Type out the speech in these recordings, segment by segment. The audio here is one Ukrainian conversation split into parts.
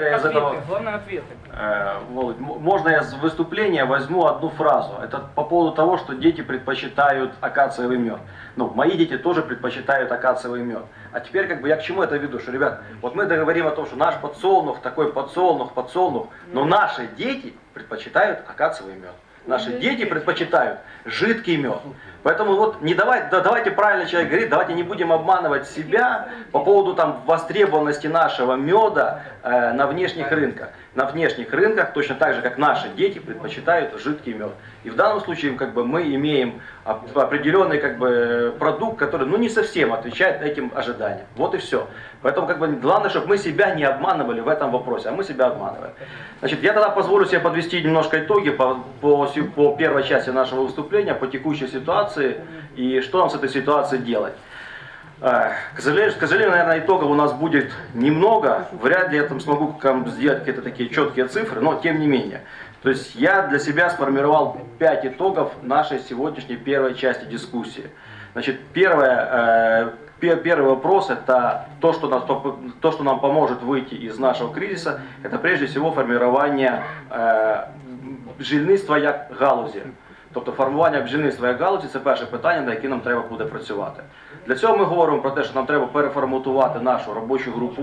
Я Ответы, главное ответы. Э, Володь, можно я с выступления возьму одну фразу? Это по поводу того, что дети предпочитают акациевый мед. Ну, мои дети тоже предпочитают акациевый мед. А теперь как бы я к чему это веду? Что, ребят, вот мы договорим о том, что наш подсолнух, такой подсолнух, подсолнух, но наши дети предпочитают акациевый мед. Наши дети предпочитают жидкий мед. Поэтому вот не давай, да, давайте правильно человек говорит, давайте не будем обманывать себя по поводу там востребованности нашего меда э, на внешних рынках. На внешних рынках точно так же, как наши дети предпочитают жидкий мед. И в данном случае как бы, мы имеем оп- определенный как бы, продукт, который ну, не совсем отвечает этим ожиданиям. Вот и все. Поэтому как бы, главное, чтобы мы себя не обманывали в этом вопросе, а мы себя обманываем. Значит, я тогда позволю себе подвести немножко итоги по, по, по первой части нашего выступления, по текущей ситуации и что нам с этой ситуацией делать. Э, К сожалению, к сожалению, наверное, итогов у нас будет немного. Вряд ли я там смогу сделать какие-то такие четкие цифры, но тем не менее. То есть я для себя сформировал пять итогов нашей сегодняшней первой части дискуссии. Значит, первое, э, пе- первый вопрос это то что, нас, то, то, что нам поможет выйти из нашего кризиса, это прежде всего формирование э, бджільництва як галузі. Тобто формування бджільництва галузі це перше питання, на яке нам треба буде працювати. Для цього ми говоримо про те, що нам треба переформатувати нашу робочу групу,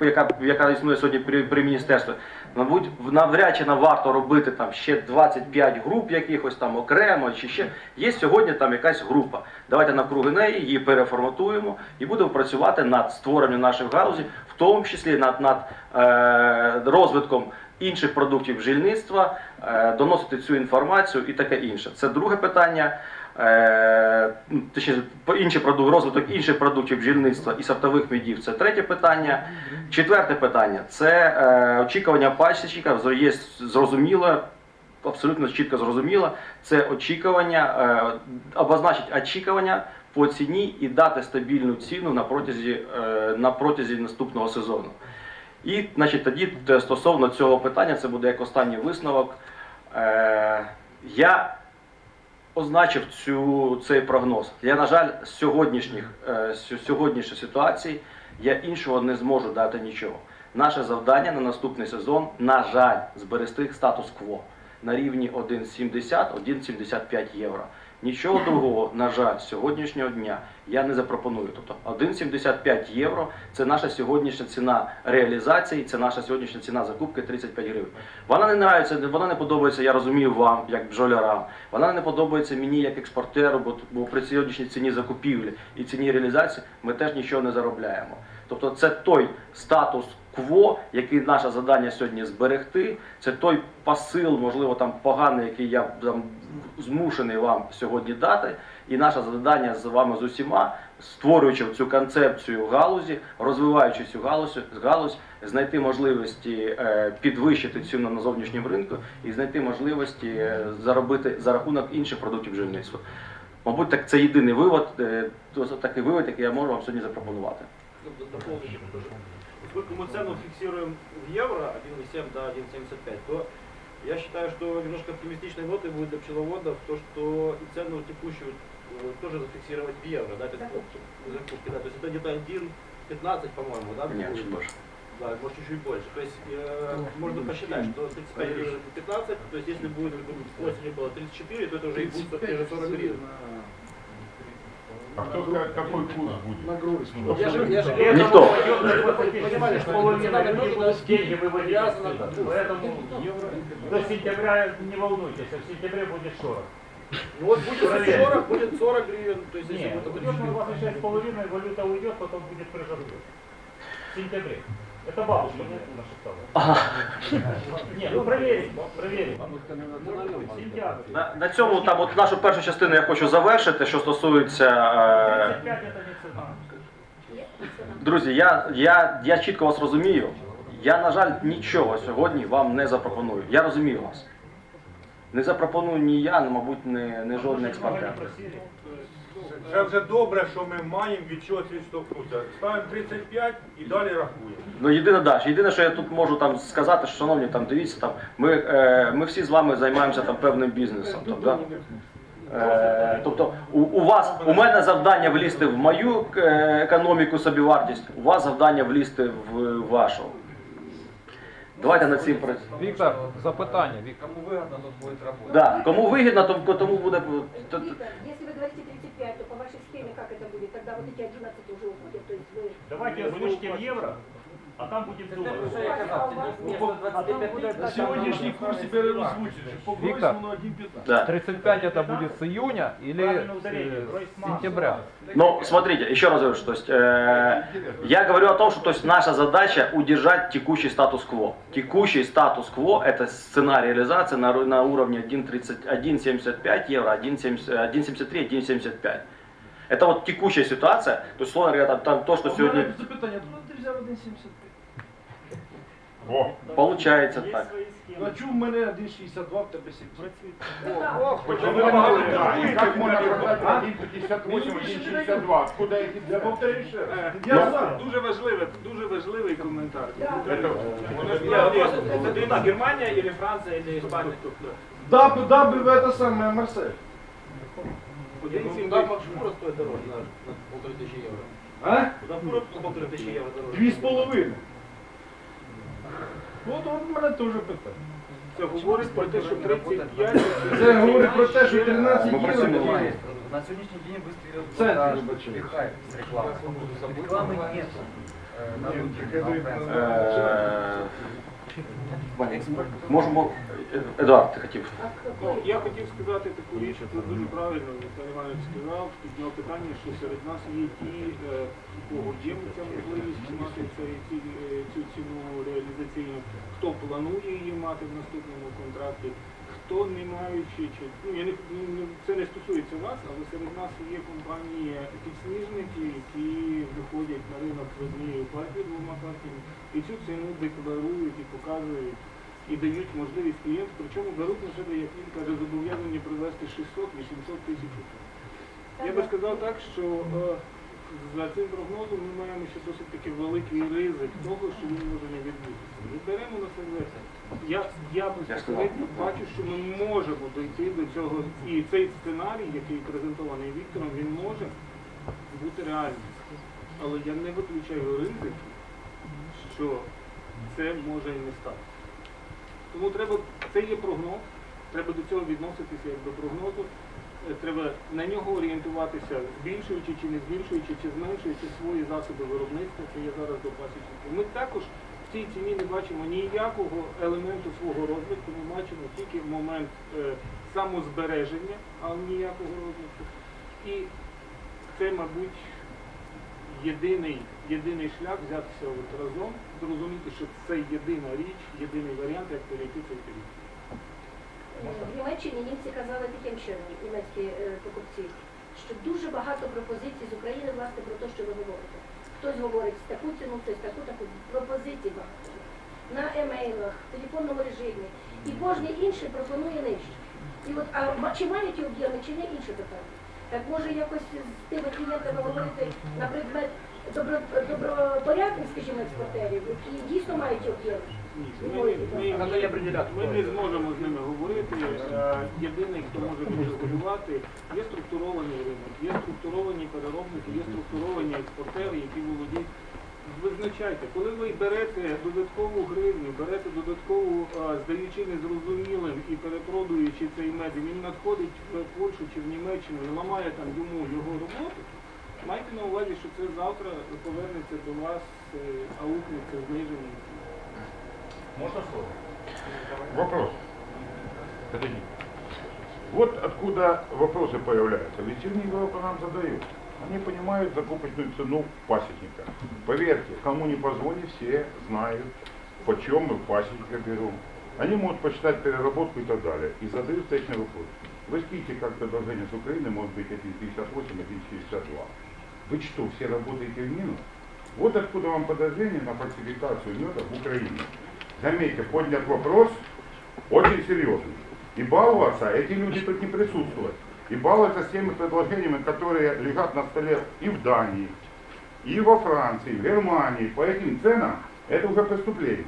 яка, яка існує сьогодні при, при міністерстві. Мабуть, навряд чи нам варто робити там ще 25 груп якихось там окремо чи ще. Є сьогодні там якась група. Давайте навкруги неї її переформатуємо і будемо працювати над створенням нашої галузі, в тому числі над, над е, розвитком інших продуктів бджільництва, е, доносити цю інформацію і таке інше. Це друге питання. Е, точніше, продукт, розвиток інших продуктів бджільництва і сортових медів це третє питання. Четверте питання це е, очікування пасічника, зро- є зрозуміло, абсолютно чітко зрозуміло. Це очікування, обозначить очікування по ціні і дати стабільну ціну на протязі, на протязі наступного сезону. І значить, тоді стосовно цього питання, це буде як останній висновок. Е, я означив цю, цей прогноз. Я, на жаль, з сьогоднішніх, е, сьогоднішньої ситуації я іншого не зможу дати нічого. Наше завдання на наступний сезон, на жаль, зберегти статус-кво на рівні 1,70-1,75 євро. Нічого другого, на жаль, сьогоднішнього дня я не запропоную. Тобто 1,75 євро це наша сьогоднішня ціна реалізації, це наша сьогоднішня ціна закупки 35 гривень. Вона не нравиться, вона не подобається, я розумію вам, як бджолярам. Вона не подобається мені як експортеру, бо, бо при сьогоднішній ціні закупівлі і ціні реалізації ми теж нічого не заробляємо. Тобто це той статус кво, який наше завдання сьогодні зберегти. Це той посил, можливо, там поганий, який я там, змушений вам сьогодні дати. І наше завдання з вами з усіма, створюючи цю концепцію галузі, розвиваючи цю галузь, галузь знайти можливості е, підвищити ціну на зовнішньому ринку і знайти можливості е, заробити за рахунок інших продуктів бджільництва. Мабуть, так це єдиний вивод, е, такий вивод, який я можу вам сьогодні запропонувати Ну, д- дополнить тоже. Поскольку мы цену фиксируем в евро 1,7 до 1,75, то я считаю, что немножко оптимистичной нотой будет для пчеловодов то, что и цену текущую э, тоже зафиксировать в евро, да, без закупки, да, то есть это где-то 1,15, по-моему, да? Ні, будет? чуть більше. Да, может чуть-чуть больше. То есть э, можно посчитать, что 35 гривен это 15, то есть если будет в осенью было 34, то это уже и будет те же 40 гривен. А кто скажет, какой курс будет? Я же, я же Никто. Понимали, что половина людей деньги курсу. Поэтому до сентября не волнуйтесь, а в сентябре будет 40. Ну вот будет 40, будет 40 гривен, то есть если Нет, будет уйдет на 26,5, валюта уйдет, потом будет прижарка. В сентябре. Это бабушка мне нашептала. Нет, ну проверим, проверим. Сентябрь. На, на цьому там от нашу першу частину я хочу завершити, що стосується. Е, 35 это не цена. друзі, я, я, я чітко вас розумію. Я, на жаль, нічого сьогодні вам не запропоную. Я розумію вас. Не запропоную ні я, ні, мабуть, не, не жодний експертер. Це вже добре, що ми маємо від чогось відштовхнутися. Ставимо 35 і далі рахуємо. Ну єдине да, єдине, що я тут можу там сказати, що шановні, там дивіться, там ми, е, ми всі з вами займаємося там певним бізнесом. Там, да? Е, тобто у, у вас у мене завдання влізти в мою е, економіку, собівартість, у вас завдання влізти в вашу. Давайте над цим працюємо. Віктор, запитання. Віктор. Кому выгодно, тот будет работать. Да, кому вигідно, тому, тому буде. Виктор, если вы говорите 35, то по вашей схеме как это будет? Тогда вот эти 11 уже уходят, то есть вы... Давайте озвучите в евро, а там будет в Це долларах. те, що я казав, це вместо 25 На Сьогоднішній курс тебе розвучиш. По Віктор. Гройсману 1,15. Да. 35 это будет с июня или Правильное с ударение, э, Гройсман. сентября? Ну, смотрите, еще раз говорю, что то есть, э, я говорю о том, что то есть, наша задача удержать текущий статус-кво. Текущий статус-кво это сценарий реализации на, ру- на уровне 1,30 1,75 евро, 1,70 1,73, 1,75. Это вот текущая ситуация, то есть, словно говоря, там, там то, что У сегодня мене запитання, откуда ти взяв 1,75? получается Есть так. свои Ну, схемы. а чому в мене 1,62, в тебе 70? Как можно продать 1,58, 1,62? Откуда эти Я цены? повторюю ще раз. Я Я за. Дуже важливий, дуже важливий коментар. Это- Я просто, это длина Германия или Франция или Испания? Даб, даб в это самое Марсель. Один Куда сингл. шкура стоит дороже на, на полторы тысячи евро? А? Да, курок по полторы тысячи евро дороже. Дві з половиною. От, от в мене теж питання. Це говорить про те, що 35 Це говорить про те, що 13 Ми євро. працюємо. немає. На сегодняшний день выстрелил Центр продаж, выбачаю. пихает реклама. Рекламы нет. Э, на рынке. Э, Ваня, Можемо, Едуард, ти хотів. Ну, я хотів сказати таку річ, що це дуже правильно Віталій Іванович сказав, підняв питання, що серед нас є ті, е, у кого є ця можливість мати цей, ці, е, цю ціну реалізаційну, хто планує її мати в наступному контракті, хто не маючи, чи ну я не ну, не- це не стосується вас, але серед нас є компанії підсніжники, які виходять на ринок з однією партією двома партіями, і цю ціну декларують і показують і дають можливість клієнту, причому беруть на себе, як він каже, зобов'язані привезти 600-800 тисяч. Я би сказав так, що е, за цим прогнозом ми маємо ще досить таки великий ризик того, що він може не відбутися. Ми беремо на себе. Я, я безпосередньо бачу, що ми можемо дойти до цього. І цей сценарій, який презентований Віктором, він може бути реальним. Але я не виключаю ризик, що це може і не стати. Тому треба, це є прогноз, треба до цього відноситися як до прогнозу. Е, Треба на нього орієнтуватися, збільшуючи чи не збільшуючи, чи зменшуючи свої засоби виробництва, це є зараз до пасічників. Ми також в цій ціні не бачимо ніякого елементу свого розвитку, ми бачимо тільки момент е, самозбереження, а ніякого розвитку. І це, мабуть, єдиний, єдиний шлях взятися от разом, зрозуміти, що це єдина річ, єдиний варіант, як перейти цей період. В Німеччині німці казали таким чином, німецькі е, покупці, що дуже багато пропозицій з України, власне, про те, що ви говорите. Хтось говорить таку ціну, хтось таку, таку. Пропозицій багато. На емейлах, в телефонному режимі. І кожен інший пропонує нижче. І от, а чи мають ті об'єми, чи не інше питання. Так може якось з тими клієнтами говорити на предмет добропорядних, скажімо, експортерів, які дійсно мають об'єми. Ми, ми, ми, ми не зможемо з ними говорити. Е, Єдиний, хто може відрегулювати, є структурований ринок, є структуровані переробники, є структуровані експортери, які володіють. Визначайте, коли ви берете додаткову гривню, берете додаткову, е, здаючи незрозумілим і перепродуючи цей мед, і він надходить в Польщу чи в Німеччину і ламає там йому його роботу, майте на увазі, що це завтра повернеться до вас, е, аукнеться зниженням. Можно слово? Вопрос. Подожди. Вот откуда вопросы появляются. Вечерний по нам задают. Они понимают закупочную цену пасечника. Поверьте, кому не позвони, все знают, почем мы пасечника берем. Они могут посчитать переработку и так далее. И задают встречный вопрос. Вы скиньте, как предложение с Украины может быть 1,58, 1,62. Вы что, все работаете в минус? Вот откуда вам подозрение на фальсификацию меда в Украине. Заметьте, поднят вопрос очень серьезный. И баловаться эти люди тут не присутствуют. И баловаться с теми предложениями, которые лежат на столе и в Дании, и во Франции, в Германии, по этим ценам, это уже преступление.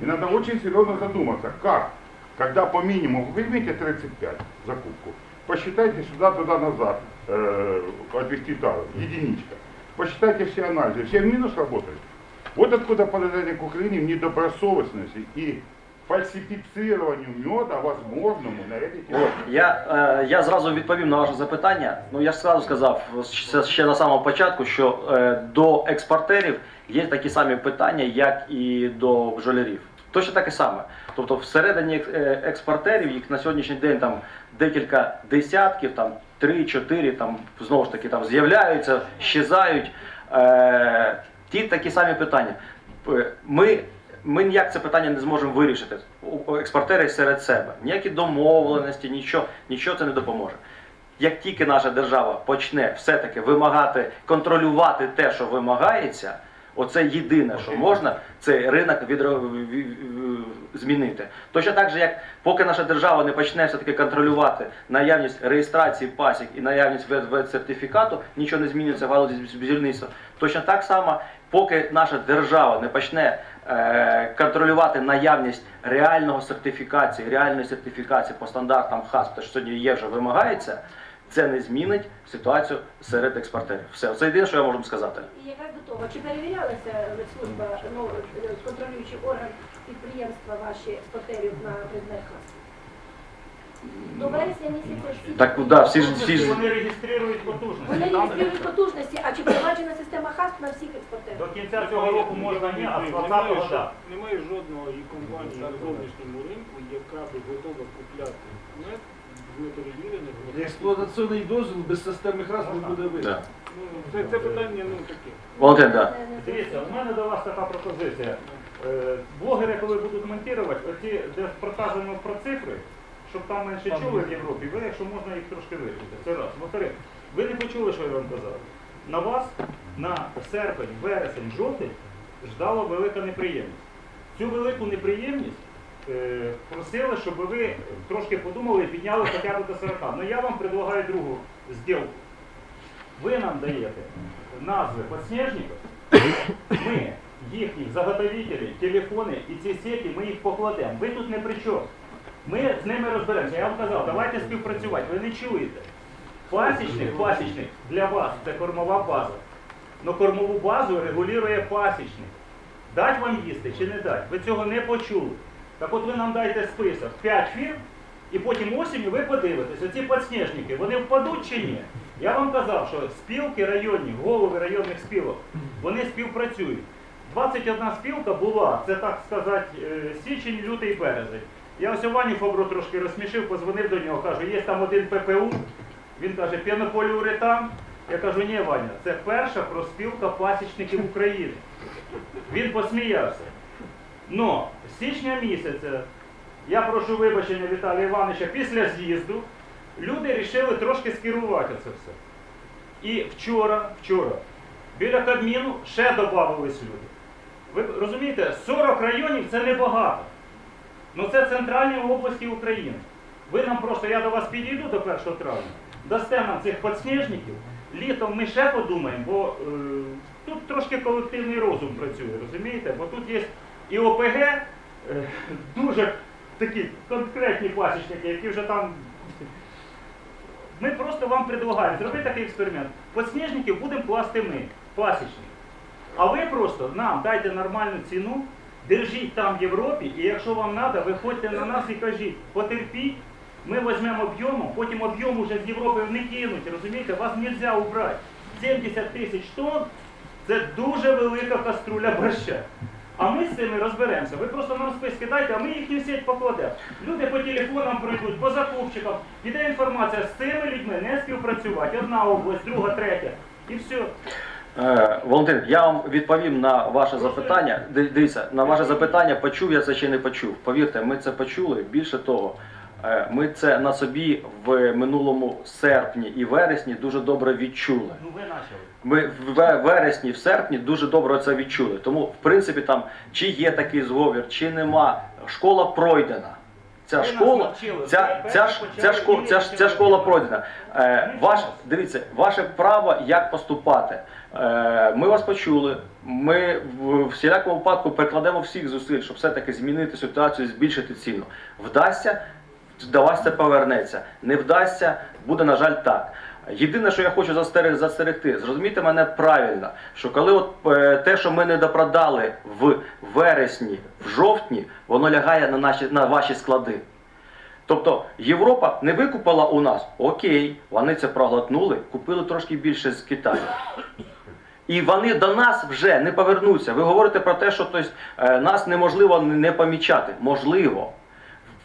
И надо очень серьезно задуматься, как, когда по минимуму, имеете 35 закупку, посчитайте сюда-туда назад, э, отвести тару, единичка. Посчитайте все анализы, все в минус работают. Вот откуда подозрение к Украине в недобросовестности и фальсифицированию меда возможному на этой территории. Я, е, я зразу відповім на ваше запитання. Ну я ж зразу сказав ще, на самому початку, що е, до експортерів є такі самі питання, як і до бджолярів. Точно таке саме. Тобто всередині експортерів їх на сьогоднішній день там декілька десятків, там 3-4, там знову ж таки там з'являються, щезають. Е, ті такі самі питання. Ми, ми ніяк це питання не зможемо вирішити. Експортери серед себе. Ніякі домовленості, нічого, нічого це не допоможе. Як тільки наша держава почне все-таки вимагати, контролювати те, що вимагається, оце єдине, що можна, цей ринок відро... ві- ві- змінити. Точно так же, як поки наша держава не почне все-таки контролювати наявність реєстрації пасік і наявність сертифікату, нічого не зміниться в галузі бджільництва. Точно так само, поки наша держава не почне е, контролювати наявність реального сертифікації, реальної сертифікації по стандартам ХАС, те, що сьогодні є вже вимагається, це не змінить ситуацію серед експортерів. Все, це єдине, що я можу сказати. І якраз до того, чи перевірялася служба, ну, контролюючий орган підприємства ваші експортерів на предмет хас? До вересня місяця всі Так, да, всі ж всі ж Вони реєструють потужності. вони Там реєструють потужності, а чи впроваджена система ХАСП на всіх експортерів? До кінця цього року можна ні, а з 20-го немає, так. немає жодної компанії на зовнішньому ринку, яка б готова купляти мед в неперевірених Експлуатаційний дозвіл без системи ХРАС не буде вийти. да. Ну, це, це питання ну таке. Валентин, да. Дивіться, у мене до вас така пропозиція. Е, Блогери, коли будуть монтувати, оці, де проказано про цифри, щоб там менше чули в Європі, ви, якщо можна, їх трошки виключити. Це раз. Во-вторых, ви не почули, що я вам казав. На вас на серпень, вересень, жовтень ждала велика неприємність. Цю велику неприємність е, просили, щоб ви трошки подумали і підняли хоча б до 40. Ну я вам предлагаю другу зділку. Ви нам даєте назви подснежників, ми їхні заготовителі, телефони і ці сеті, ми їх покладемо. Ви тут не при чому. Ми з ними розберемося. Я вам казав, давайте співпрацювати. Ви не чуєте. Пасічник, пасічник для вас це кормова база. Но кормову базу регулює пасічник. Дать вам їсти чи не дать? Ви цього не почули. Так от ви нам дайте список 5 фірм, і потім осінню ви подивитесь, оці подснежники, вони впадуть чи ні? Я вам казав, що спілки районні, голови районних спілок, вони співпрацюють. 21 спілка була, це так сказати, е, січень, лютий, березень. Я ось Ваню Фобру трошки розсмішив, позвонив до нього, кажу, є там один ППУ, він каже, пінополіуретан. Я кажу, ні, Ваня, це перша проспілка пасічників України. Він посміявся. Но з січня місяця, я прошу вибачення Віталія Івановича, після з'їзду люди вирішили трошки скерувати це все. І вчора, вчора, біля Кабміну ще додавались люди. Ви розумієте, 40 районів це небагато. Ну це центральні області України. Ви нам просто, я до вас підійду до 1 травня, дасте нам цих подснежників, літом ми ще подумаємо, бо е, тут трошки колективний розум працює, розумієте? Бо тут є і ОПГ, е, дуже такі конкретні пасічники, які вже там. Ми просто вам предлагаємо зробити такий експеримент. Подснежників будемо класти ми, пасічники. А ви просто нам дайте нормальну ціну, держіть там в Європі, і якщо вам треба, виходьте на нас і кажіть, потерпіть, ми візьмемо об'ємом, потім об'єм уже з Європи не кинуть, розумієте, вас не можна убрати. 70 тисяч тонн це дуже велика каструля борща. А ми з цими розберемося. Ви просто нам списки дайте, а ми їхню сеть покладемо. Люди по телефонам прийдуть, по закупчикам. Іде інформація з цими людьми не співпрацювати. Одна область, друга, третя. І все. Е, Валентин, я вам відповім на ваше запитання. Дивіться, на ваше запитання, почув я це чи не почув. Повірте, ми це почули. Більше того, е, ми це на собі в минулому серпні і вересні дуже добре відчули. Ну. Ми в вересні, в серпні дуже добре це відчули. Тому, в принципі, там чи є такий зговір, чи нема, школа пройдена. Ця школа, ця, ця, ця, школа, ця, ця школа пройдена. Е, ваш, дивіться, ваше право, як поступати. Е, ми вас почули. Ми в всілякому випадку прикладемо всіх зусиль, щоб все-таки змінити ситуацію, збільшити ціну. Вдасться, до вас це повернеться. Не вдасться, буде, на жаль, так. Єдине, що я хочу застерег- застерегти, зрозумійте мене правильно, що коли от е, те, що ми не допродали в вересні, в жовтні, воно лягає на наші на ваші склади. Тобто Європа не викупила у нас, окей, вони це проглотнули, купили трошки більше з Китаю. І вони до нас вже не повернуться. Ви говорите про те, що тобто, е, нас неможливо не помічати. Можливо.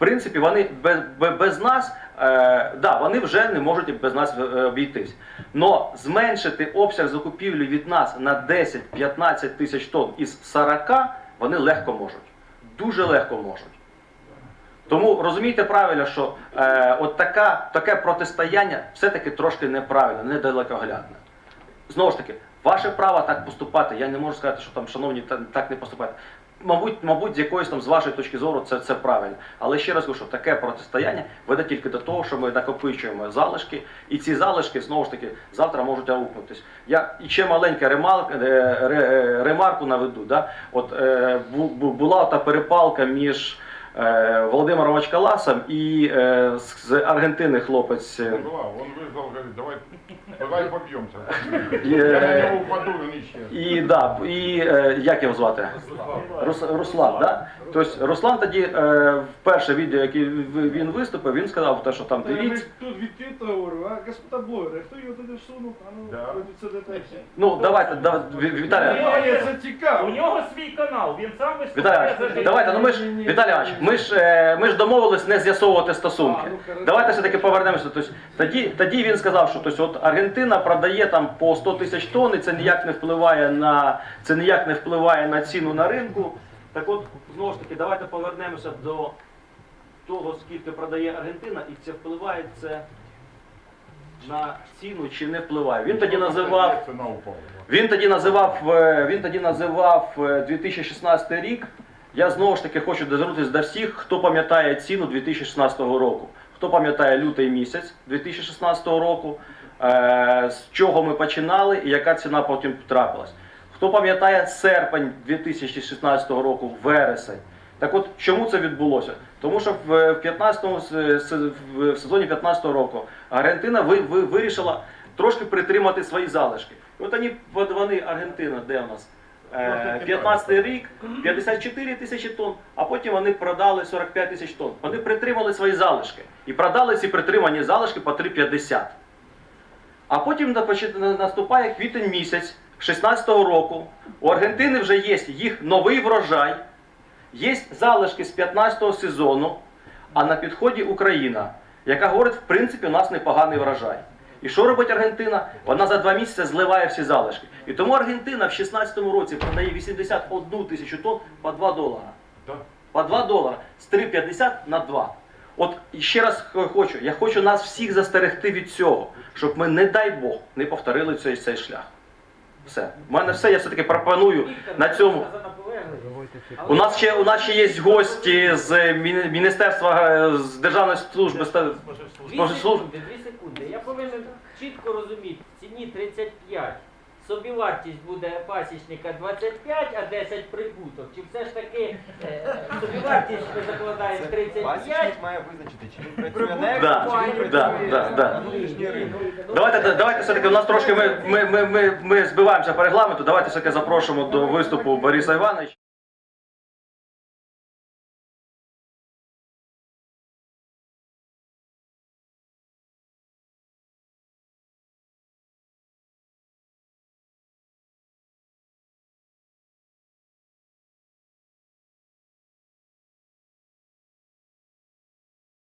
Принципі, вони без, без, нас, е, да, вони вже не можуть без нас е, обійтись. Но зменшити обсяг закупівлі від нас на 10-15 тисяч тонн із 40 вони легко можуть. Дуже легко можуть. Тому розумійте правильно, що е, от така, таке протистояння все-таки трошки неправильне, недалекоглядне. Знову ж таки, ваше право так поступати. Я не можу сказати, що там, шановні, так не поступати. Мабуть, мабуть, з якоїсь там з вашої точки зору це, це правильно. Але ще раз кажу, що таке протистояння веде тільки до того, що ми накопичуємо залишки, і ці залишки знову ж таки завтра можуть аукнутись. Я і ще маленька ремарк, е, е, ремарку наведу. Да? От е, бу- бу- була та перепалка між Володимиром Очкаласом і е, з Аргентини хлопець. е, была, он вызвал, говорит, давай, давай побьемся. І, Я на е. І да, і е, як його звати? Рус, Руслан, да? Тобто Руслан тоді е, в перше відео, яке він виступив, він сказав, те, що там дивіться. тут відкрито говорю, а господа блогери, хто його туди всунув? А ну, це детекція. Ну давайте, давайте Ві- Віталій. Це У нього свій канал, він сам виступає за давайте, ну ми ж Віталій Іванович, ми ж е, ми ж домовились не з'ясовувати стосунки. А, ну. Давайте все таки повернемося. Тобто, тоді, тоді він сказав, що тобто, от Аргентина продає там по 100 тисяч тонн, і це ніяк не впливає на це ніяк не впливає на ціну на ринку. Так от знову ж таки, давайте повернемося до того, скільки продає Аргентина, і це впливає це на ціну чи не впливає. Він тоді називав. Він тоді називав, е, він тоді називав е, 2016 рік. Я знову ж таки хочу звернутися до всіх, хто пам'ятає ціну 2016 року. Хто пам'ятає лютий місяць 2016 року, е, з чого ми починали і яка ціна потім трапилась. Хто пам'ятає серпень 2016 року, вересень. Так от, чому це відбулося? Тому що в 15-му с- с- в сезоні 15-го року Аргентина ви, ви, вирішила трошки притримати свої залишки. От вони, вони Аргентина, де у нас? Е, 15 рік, 54 тисячі тонн, а потім вони продали 45 тисяч тонн. Вони притримали свої залишки. І продали ці притримані залишки по 3,50. А потім наступає квітень місяць 16-го року. У Аргентини вже є їх новий врожай, є залишки з 15-го сезону, а на підході Україна, яка говорить, в принципі, у нас непоганий врожай. І що робить Аргентина? Вона за два місяці зливає всі залишки. І тому Аргентина в 16-му році продає 81 тисячу тонн по 2 долара. По 2 долара з 3,50 на 2. От ще раз хочу, я хочу нас всіх застерегти від цього, щоб ми, не дай Бог, не повторили цей, цей шлях. Все. У мене все, я все-таки пропоную на цьому. У нас ще у нас ще є гості з Міні- Міністерства е, з Державної служби ста- Дві секунди, дві секунди. Я повинен чітко розуміти, в ціні 35. Собівартість буде пасічника 25, а 10 прибуток. Чи все ж таки е, собівартість ми закладаємо 35? має визначити, чи він працює на експорт, чи він да, да, да. на внутрішній ринок. Давайте, давайте все-таки у нас трошки ми, ми, ми, ми, ми збиваємося по регламенту. Давайте все-таки запрошуємо до виступу Бориса Івановича.